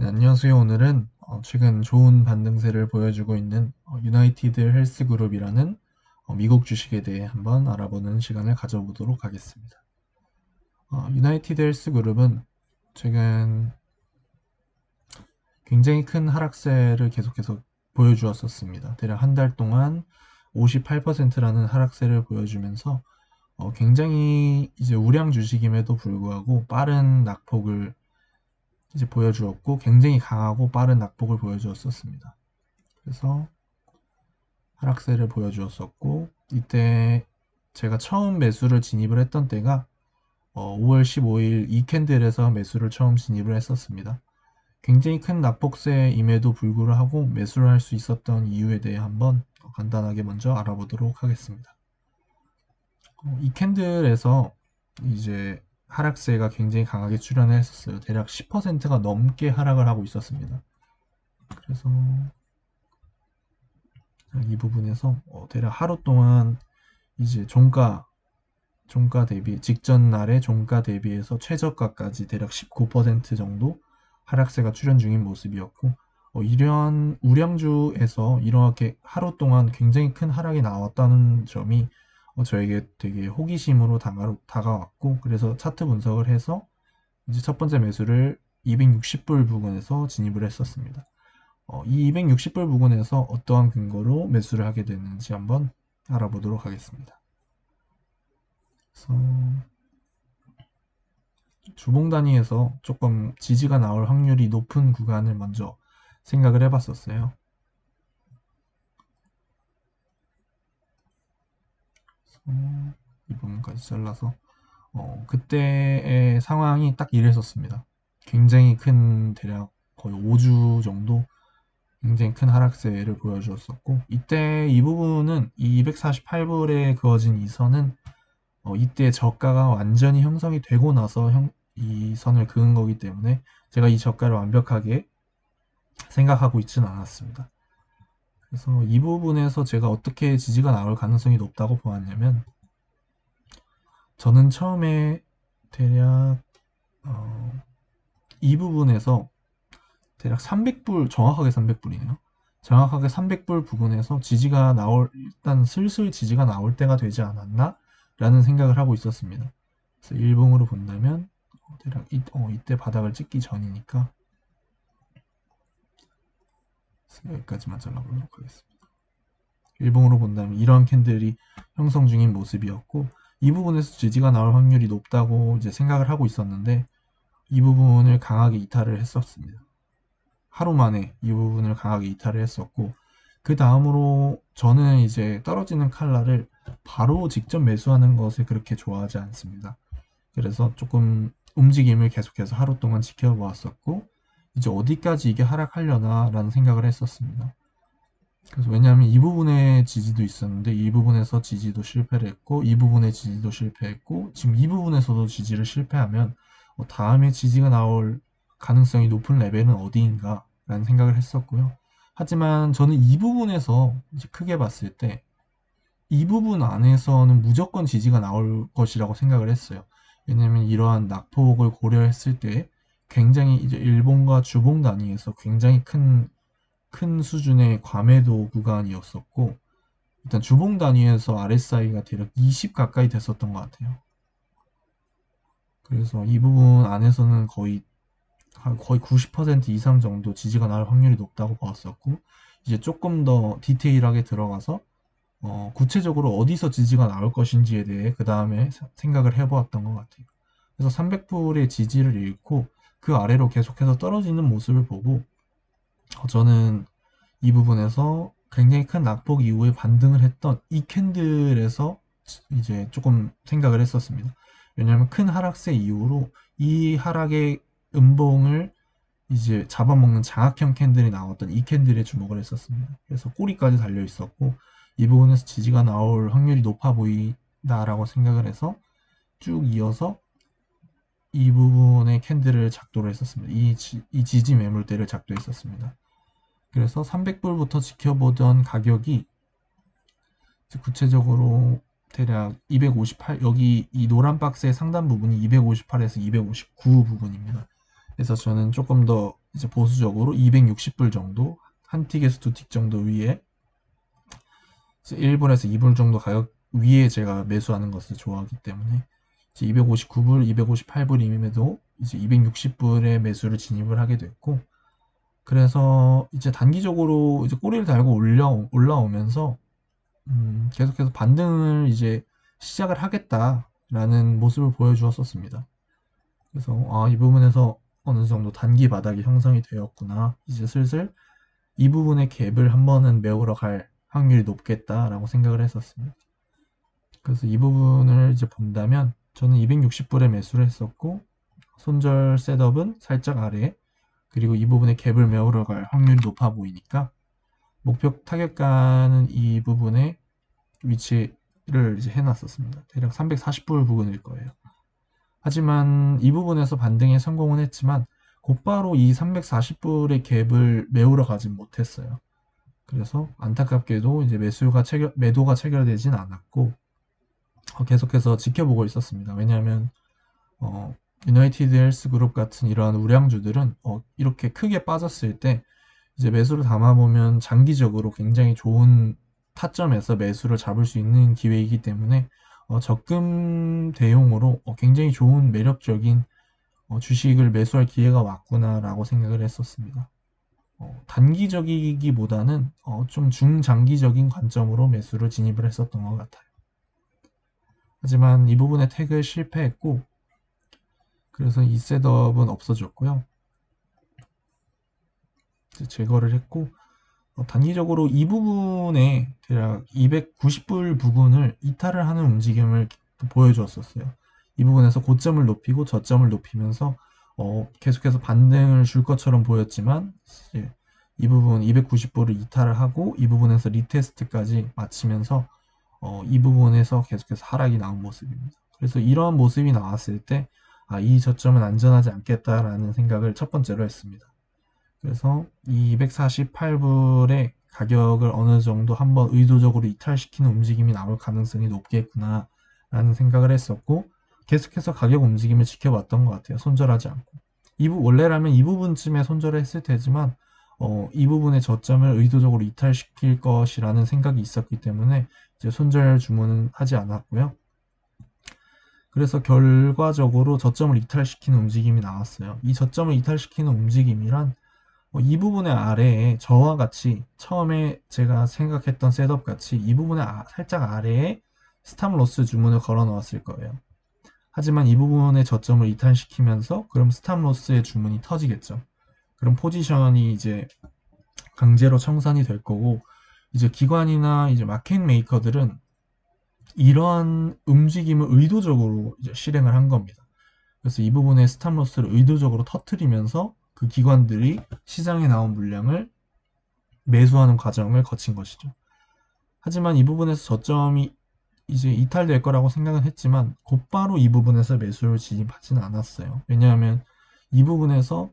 네, 안녕하세요. 오늘은 어, 최근 좋은 반등세를 보여주고 있는 어, 유나이티드 헬스그룹이라는 어, 미국 주식에 대해 한번 알아보는 시간을 가져보도록 하겠습니다. 어, 유나이티드 헬스그룹은 최근 굉장히 큰 하락세를 계속해서 보여주었었습니다. 대략 한 달 동안 58%라는 하락세를 보여주면서 어, 굉장히 이제 우량 주식임에도 불구하고 빠른 낙폭을 이제 보여주었고 굉장히 강하고 빠른 낙폭을 보여주었었습니다. 그래서 하락세를 보여주었었고 이때 제가 처음 매수를 진입을 했던 때가 어, 5월 15일 이 캔들에서 매수를 처음 진입을 했었습니다. 굉장히 큰 낙폭세임에도 불구하고 매수를 할 수 있었던 이유에 대해 한번 간단하게 먼저 알아보도록 하겠습니다. 어, 이 캔들에서 이제 하락세가 굉장히 강하게 출현을 했었어요. 대략 10%가 넘게 하락을 하고 있었습니다. 그래서 이 부분에서 어, 대략 하루 동안 이제 종가 종가 대비 직전 날의 종가 대비해서 최저가까지 대략 19% 정도 하락세가 출현 중인 모습이었고 어, 이러한 우량주에서 이렇게 하루 동안 굉장히 큰 하락이 나왔다는 점이 어, 저에게 되게 호기심으로 다가, 왔고 그래서 차트 분석을 해서 이제 첫 번째 매수를 260불 부근에서 진입을 했었습니다. 어, 이 260불 부근에서 어떠한 근거로 매수를 하게 됐는지 한번 알아보도록 하겠습니다. 그래서 주봉 단위에서 조금 지지가 나올 확률이 높은 구간을 먼저 생각을 해봤었어요. 어, 이 부분까지 잘라서 어, 그때의 상황이 딱 이랬었습니다. 굉장히 큰 대략 거의 5주 정도 굉장히 큰 하락세를 보여주었었고 이때 이 부분은 이 248불에 그어진 이 선은 어, 이때 저가가 완전히 형성이 되고 나서 형, 이 선을 그은 거기 때문에 제가 이 저가를 완벽하게 생각하고 있지는 않았습니다. 그래서 이 부분에서 제가 어떻게 지지가 나올 가능성이 높다고 보았냐면 저는 처음에 대략 어, 이 부분에서 대략 300불 정확하게 300불이네요. 정확하게 300불 부분에서 지지가 나올 일단 슬슬 지지가 나올 때가 되지 않았나 라는 생각을 하고 있었습니다. 그래서 일봉으로 본다면 대략 이, 어, 이때 바닥을 찍기 전이니까 여기까지만 잘라보도록 하겠습니다. 일봉으로 본다면 이러한 캔들이 형성 중인 모습이었고 이 부분에서 지지가 나올 확률이 높다고 이제 생각을 하고 있었는데 이 부분을 강하게 이탈을 했었습니다. 하루 만에 이 부분을 강하게 이탈을 했었고 그 다음으로 저는 이제 떨어지는 칼라를 바로 직접 매수하는 것을 그렇게 좋아하지 않습니다. 그래서 조금 움직임을 계속해서 하루 동안 지켜보았었고 이제 어디까지 이게 하락하려나 라는 생각을 했었습니다. 그래서 왜냐하면 이 부분의 지지도 있었는데 이 부분에서 지지도 실패를 했고 이 부분의 지지도 실패했고 지금 이 부분에서도 지지를 실패하면 어, 다음에 지지가 나올 가능성이 높은 레벨은 어디인가 라는 생각을 했었고요. 하지만 저는 이 부분에서 크게 봤을 때 이 부분 안에서는 무조건 지지가 나올 것이라고 생각을 했어요. 왜냐하면 이러한 낙폭을 고려했을 때 굉장히 이제 일본과 주봉 단위에서 굉장히 큰, 큰 수준의 과매도 구간이었었고, 일단 주봉 단위에서 RSI가 대략 20 가까이 됐었던 것 같아요. 그래서 이 부분 안에서는 거의 거의 90% 이상 정도 지지가 나올 확률이 높다고 봤었고 이제 조금 더 디테일하게 들어가서 어, 구체적으로 어디서 지지가 나올 것인지에 대해 그 다음에 생각을 해보았던 것 같아요. 그래서 300불의 지지를 잃고 그 아래로 계속해서 떨어지는 모습을 보고 어, 저는 이 부분에서 굉장히 큰 낙폭 이후에 반등을 했던 이 캔들에서 이제 조금 생각을 했었습니다. 왜냐하면 큰 하락세 이후로 이 하락의 음봉을 이제 잡아먹는 장악형 캔들이 나왔던 이 캔들에 주목을 했었습니다. 그래서 꼬리까지 달려 있었고 이 부분에서 지지가 나올 확률이 높아 보인다라고 생각을 해서 쭉 이어서 이 부분의 캔들을 작도를 했었습니다. 이, 지, 이 지지 매물대를 작도했었습니다. 그래서 300불부터 지켜보던 가격이 구체적으로 대략 258 여기 이 노란 박스의 상단 부분이 258에서 259 부분입니다. 그래서 저는 조금 더 이제 보수적으로 260불 정도 한 틱에서 두 틱 정도 위에 1불에서 2불 정도 가격 위에 제가 매수하는 것을 좋아하기 때문에 259불, 258불임에도 이제 260불의 매수를 진입을 하게 됐고 그래서 이제 단기적으로 이제 꼬리를 달고 올려 올라오면서 음, 계속해서 반등을 이제 시작을 하겠다라는 모습을 보여주었었습니다. 그래서 아, 이 부분에서 어느 정도 단기 바닥이 형성이 되었구나. 이제 슬슬 이 부분의 갭을 한 번은 메우러 갈 확률이 높겠다라고 생각을 했었습니다. 그래서 이 부분을 이제 본다면 저는 260불에 매수를 했었고 손절 셋업은 살짝 아래 그리고 이 부분에 갭을 메우러 갈 확률이 높아 보이니까 목표 타격가는 이 부분에 위치를 이제 해놨었습니다. 대략 340불 부근일 거예요. 하지만 이 부분에서 반등에 성공은 했지만 곧바로 이 340불의 갭을 메우러 가진 못했어요. 그래서 안타깝게도 이제 매수가 체결, 매도가 체결되진 않았고 어, 계속해서 지켜보고 있었습니다. 왜냐하면 어, 유나이티드 헬스 그룹 같은 이러한 우량주들은 어, 이렇게 크게 빠졌을 때 이제 매수를 담아보면 장기적으로 굉장히 좋은 타점에서 매수를 잡을 수 있는 기회이기 때문에 어, 적금 대용으로 어, 굉장히 좋은 매력적인 어, 주식을 매수할 기회가 왔구나라고 생각을 했었습니다. 어, 단기적이기보다는 어, 좀 중장기적인 관점으로 매수를 진입을 했었던 것 같아요. 하지만 이 부분에 태그에 실패했고 그래서 이 셋업은 없어졌고요. 제거를 했고 어, 단기적으로 이 부분에 대략 290불 부분을 이탈을 하는 움직임을 보여주었었어요. 이 부분에서 고점을 높이고 저점을 높이면서 어, 계속해서 반등을 줄 것처럼 보였지만 이 부분 290불을 이탈을 하고 이 부분에서 리테스트까지 마치면서 어, 이 부분에서 계속해서 하락이 나온 모습입니다. 그래서 이러한 모습이 나왔을 때 아, 이 저점은 안전하지 않겠다라는 생각을 첫 번째로 했습니다. 그래서 이 248불의 가격을 어느 정도 한번 의도적으로 이탈시키는 움직임이 나올 가능성이 높겠구나 라는 생각을 했었고 계속해서 가격 움직임을 지켜봤던 것 같아요. 손절하지 않고. 이 부, 원래라면 이 부분쯤에 손절을 했을 테지만 어, 이 부분의 저점을 의도적으로 이탈시킬 것이라는 생각이 있었기 때문에 이제 손절 주문은 하지 않았고요. 그래서 결과적으로 저점을 이탈시키는 움직임이 나왔어요. 이 저점을 이탈시키는 움직임이란 어, 이 부분의 아래에 저와 같이 처음에 제가 생각했던 셋업 같이 이 부분의 아, 살짝 아래에 스탑로스 주문을 걸어 놓았을 거예요. 하지만 이 부분의 저점을 이탈시키면서 그럼 스탑로스의 주문이 터지겠죠. 그럼 포지션이 이제 강제로 청산이 될 거고 이제 기관이나 이제 마켓 메이커들은 이러한 움직임을 의도적으로 실행을 한 겁니다. 그래서 이 부분의 스탑로스를 의도적으로 터트리면서 그 기관들이 시장에 나온 물량을 매수하는 과정을 거친 것이죠. 하지만 이 부분에서 저점이 이제 이탈될 거라고 생각은 했지만 곧바로 이 부분에서 매수를 진입하지는 않았어요. 왜냐하면 이 부분에서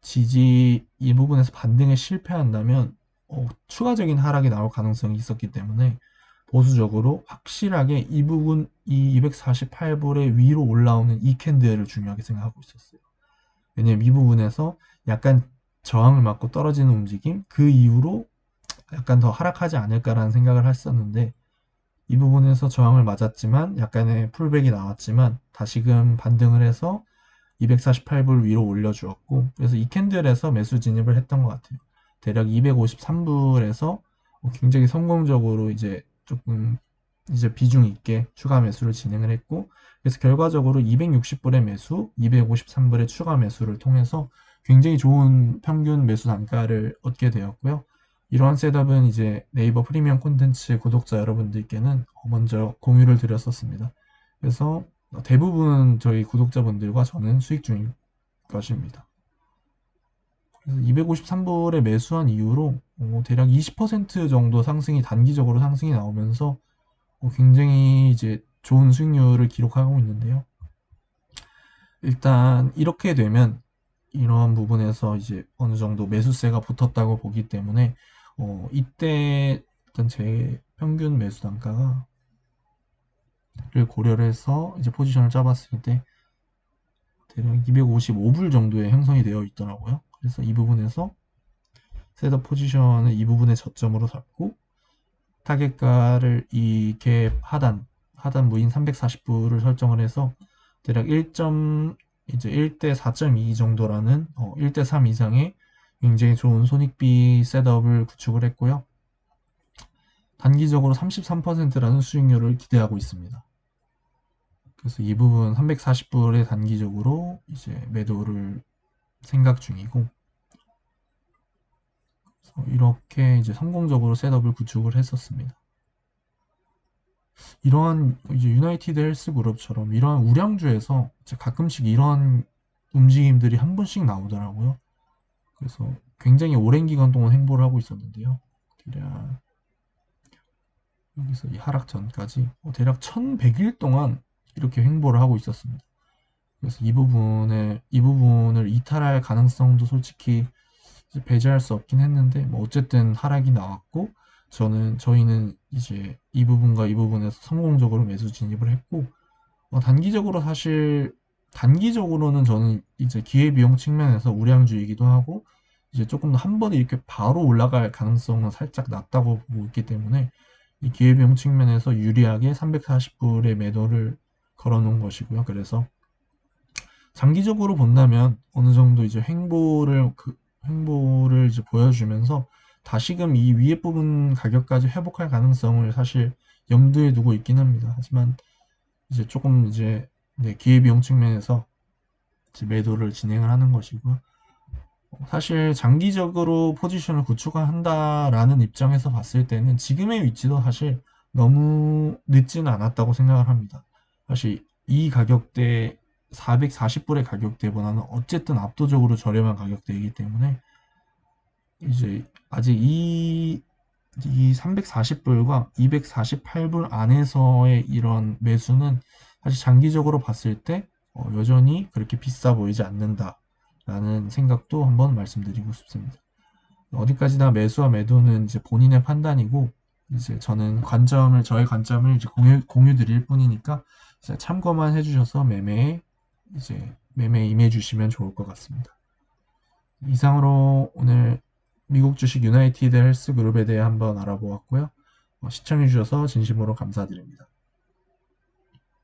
지지 이 부분에서 반등에 실패한다면 어, 추가적인 하락이 나올 가능성이 있었기 때문에 보수적으로 확실하게 이 부분 이 248불의 위로 올라오는 이 캔들을 중요하게 생각하고 있었어요. 왜냐면 이 부분에서 약간 저항을 맞고 떨어지는 움직임 그 이후로 약간 더 하락하지 않을까라는 생각을 했었는데 이 부분에서 저항을 맞았지만 약간의 풀백이 나왔지만 다시금 반등을 해서 248불 위로 올려주었고 그래서 이 캔들에서 매수 진입을 했던 것 같아요. 대략 253불에서 굉장히 성공적으로 이제 조금 이제 비중 있게 추가 매수를 진행을 했고 그래서 결과적으로 260불의 매수, 253불의 추가 매수를 통해서 굉장히 좋은 평균 매수 단가를 얻게 되었고요. 이러한 셋업은 이제 네이버 프리미엄 콘텐츠 구독자 여러분들께는 먼저 공유를 드렸었습니다. 그래서 대부분 저희 구독자분들과 저는 수익 중인 것입니다. 그래서 253불에 매수한 이후로 어, 대략 20% 정도 상승이 단기적으로 상승이 나오면서 어, 굉장히 이제 좋은 수익률을 기록하고 있는데요. 일단 이렇게 되면 이러한 부분에서 이제 어느 정도 매수세가 붙었다고 보기 때문에 어, 이때 일단 제 평균 매수 단가가 를 고려를 해서 이제 포지션을 잡았을 때 대략 255불 정도에 형성이 되어 있더라고요. 그래서 이 부분에서 셋업 포지션을 이 부분에 저점으로 잡고 타겟가를 이갭 하단 하단 무인 340불을 설정을 해서 대략 1. 이제 1대 4.2 정도라는 어, 1대 3 이상의 굉장히 좋은 손익비 셋업을 구축을 했고요. 단기적으로 33%라는 수익률을 기대하고 있습니다. 그래서 이 부분 340불에 단기적으로 이제 매도를 생각 중이고 이렇게 이제 성공적으로 셋업을 구축을 했었습니다. 이러한 이제 유나이티드 헬스 그룹처럼 이러한 우량주에서 가끔씩 이러한 움직임들이 한 번씩 나오더라고요. 그래서 굉장히 오랜 기간 동안 행보를 하고 있었는데요. 대략 여기서 이 하락 전까지 어, 대략 1100일 동안 이렇게 행보를 하고 있었습니다. 그래서 이 부분에 이 부분을 이탈할 가능성도 솔직히 배제할 수 없긴 했는데 뭐 어쨌든 하락이 나왔고 저는 저희는 이제 이 부분과 이 부분에서 성공적으로 매수 진입을 했고 어, 단기적으로 사실 단기적으로는 저는 이제 기회비용 측면에서 우량주이기도 하고 이제 조금 더 한 번에 이렇게 바로 올라갈 가능성은 살짝 낮다고 보고 있기 때문에 이 기회비용 측면에서 유리하게 340불의 매도를 걸어 놓은 것이고요. 그래서 장기적으로 본다면 어느 정도 이제 횡보를 그 횡보를 이제 보여주면서 다시금 이 위에 부분 가격까지 회복할 가능성을 사실 염두에 두고 있긴 합니다. 하지만 이제 조금 이제 네, 기회비용 측면에서 매도를 진행을 하는 것이고 사실 장기적으로 포지션을 구축한다라는 입장에서 봤을 때는 지금의 위치도 사실 너무 늦지는 않았다고 생각을 합니다. 사실 이 가격대 440불의 가격대보다는 어쨌든 압도적으로 저렴한 가격대이기 때문에 이제 아직 이, 이 340불과 248불 안에서의 이런 매수는 사실 장기적으로 봤을 때 어, 여전히 그렇게 비싸 보이지 않는다 라는 생각도 한번 말씀드리고 싶습니다. 어디까지나 매수와 매도는 이제 본인의 판단이고 이제 저는 관점을 저의 관점을 이제 공유, 공유 드릴 뿐이니까 참고만 해주셔서 매매에 이제 매매 임해 주시면 좋을 것 같습니다. 이상으로 오늘 미국 주식 유나이티드 헬스 그룹에 대해 한번 알아보았고요. 어, 시청해 주셔서 진심으로 감사드립니다.